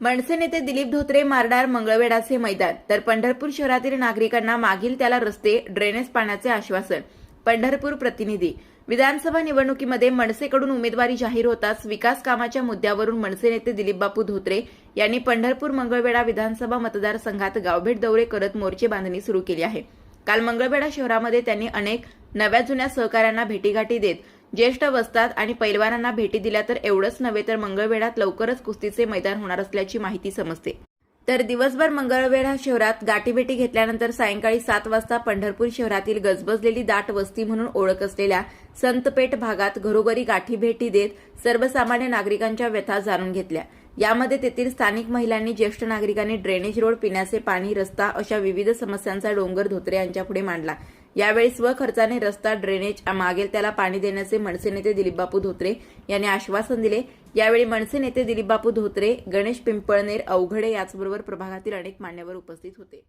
मनसे नेते दिलीप धोत्रे मारणार मंगळवेढाचे मैदान तर पंढरपूर शहरातील नागरिकांना मागील त्याला रस्ते ड्रेनेज पाण्याचे आश्वासन पंढरपूर प्रतिनिधी. विधानसभा निवडणुकीमध्ये मनसेकडून उमेदवारी जाहीर होताच विकास कामाच्या मुद्द्यावरून मनसे नेते दिलीपबापू धोत्रे यांनी पंढरपूर मंगळवेढा विधानसभा मतदारसंघात गावभेट दौरे करत मोर्चे बांधणी सुरू केली आहे. काल मंगळवेढा शहरामध्ये त्यांनी अनेक नव्या जुन्या सहकाऱ्यांना भेटीगाठी देत ज्येष्ठ वस्तात आणि पैलवानांना भेटी दिल्या तर एवढंच नव्हे तर मंगळवेढ्यात लवकरच कुस्तीचे मैदान होणार असल्याची माहिती समजते. तर दिवसभर मंगळवेढा शहरात गाठीभेटी घेतल्यानंतर सायंकाळी सात वाजता पंढरपूर शहरातील गजबजलेली दाट वस्ती म्हणून ओळख असलेल्या संतपेठ भागात घरोघरी गाठीभेटी देत सर्वसामान्य नागरिकांच्या व्यथा जाणून घेतल्या. यामध्ये तेथील स्थानिक महिलांनी ज्येष्ठ नागरिकांनी ड्रेनेज रोड पिण्याचे पाणी रस्ता अशा विविध समस्यांचा डोंगर धोत्रे यांच्यापुढे मांडला. यावेळी स्वखर्चाने रस्ता ड्रेनेज मागेल त्याला पाणी देण्याचे मनसे नेते दिलीपबापू धोत्रे यांनी आश्वासन दिले. यावेळी मनसे नेते दिलीपबापू धोत्रे गणेश पिंपळनेर अवघडे याचबरोबर प्रभागातील अनेक मान्यवर उपस्थित होते.